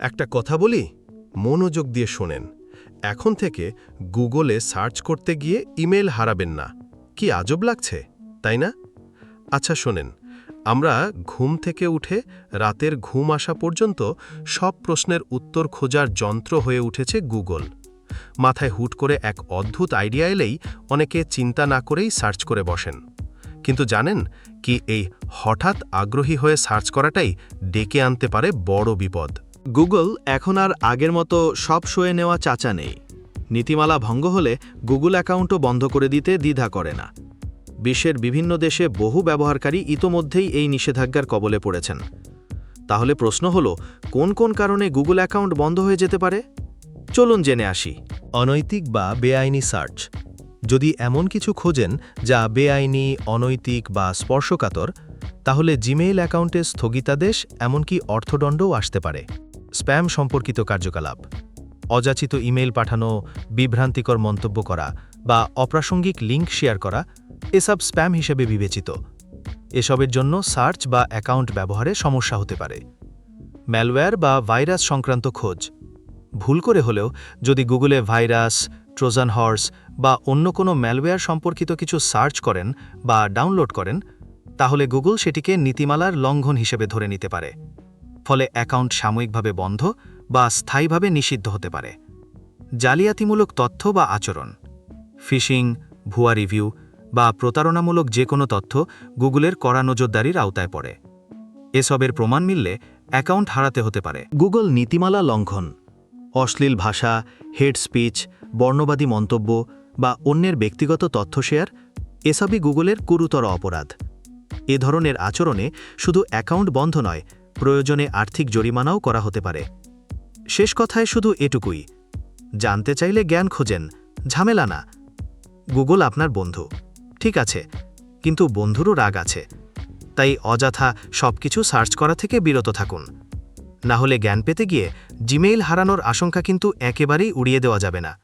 একটা কথা বলি? মনোযোগ দিয়ে শোনেন। এখন থেকে গুগলে সার্চ করতে গিয়ে ইমেল হারাবেন না। কি আজব লাগছে, তাই না? আচ্ছা শোনেন, আমরা ঘুম থেকে উঠে রাতের ঘুম আসা পর্যন্ত সব প্রশ্নের উত্তর খোঁজার যন্ত্র হয়ে উঠেছে গুগল। মাথায় হুট করে এক অদ্ভুত আইডিয়া এলেই অনেকে চিন্তা না করেই সার্চ করে বসেন। কিন্তু জানেন কি এই হঠাৎ আগ্রহী হয়ে সার্চ করাটাই ডেকে আনতে পারে বড় বিপদ। গুগল এখন আর আগের মতো সব শোয়ে নেওয়া চাচা নেই। নীতিমালা ভঙ্গ হলে গুগল অ্যাকাউন্টও বন্ধ করে দিতে দ্বিধা করে না। বিশ্বের বিভিন্ন দেশে বহু ব্যবহারকারী ইতোমধ্যেই এই নিষেধাজ্ঞার কবলে পড়েছেন। তাহলে প্রশ্ন হল, কোন কোন কারণে গুগল অ্যাকাউন্ট বন্ধ হয়ে যেতে পারে? চলুন জেনে আসি। অনৈতিক বা বেআইনি সার্চ। যদি এমন কিছু খোঁজেন যা বেআইনি, অনৈতিক বা স্পর্শকাতর, তাহলে জিমেইল অ্যাকাউন্টে স্থগিতাদেশ, এমনকি অর্থদণ্ডও আসতে পারে। স্প্যাম সম্পর্কিত কার্যকলাপ, অযাচিত ইমেইল পাঠানো, বিভ্রান্তিকর মন্তব্য করা বা অপ্রাসঙ্গিক লিঙ্ক শেয়ার করা এসব স্প্যাম হিসেবে বিবেচিত। এসবের জন্য সার্চ বা অ্যাকাউন্ট ব্যবহারে সমস্যা হতে পারে। ম্যালওয়্যার বা ভাইরাস সংক্রান্ত খোঁজ। ভুল করে হলেও যদি গুগলে ভাইরাস, ট্রোজান হর্স বা অন্য কোনো ম্যালওয়্যার সম্পর্কিত কিছু সার্চ করেন বা ডাউনলোড করেন, তাহলে গুগল সেটিকে নীতিমালার লঙ্ঘন হিসেবে ধরে নিতে পারে। ফলে অ্যাকাউন্ট সাময়িকভাবে বন্ধ বা স্থায়ীভাবে নিষিদ্ধ হতে পারে। জালিয়াতিমূলক তথ্য বা আচরণ। ফিশিং, ভুয়া রিভিউ বা প্রতারণামূলক যে কোনো তথ্য গুগলের কড়া নজরদারির আওতায় পড়ে। এসবের প্রমাণ মিললে অ্যাকাউন্ট হারাতে হতে পারে। গুগল নীতিমালা লঙ্ঘন। অশ্লীল ভাষা, হেড স্পিচ, বর্ণবাদী মন্তব্য বা অন্যের ব্যক্তিগত তথ্য শেয়ার এসবই গুগলের গুরুতর অপরাধ। এ ধরনের আচরণে শুধু অ্যাকাউন্ট বন্ধ নয় প্রয়োজনে আর্থিক জরিমানাও করা হতে পারে। শেষ কথায় শুধু এটুকুই। জানতে চাইলে জ্ঞান খোঁজেন। ঝামেলা না। গুগল আপনার বন্ধু। ঠিক আছে। কিন্তু বন্ধুরও রাগ আছে। তাই অযথা সবকিছু সার্চ করা থেকে বিরত থাকুন। না হলে জ্ঞান পেতে গিয়ে জিমেইল হারানোর আশঙ্কা কিন্তু একেবারেই উড়িয়ে দেওয়া যাবে না।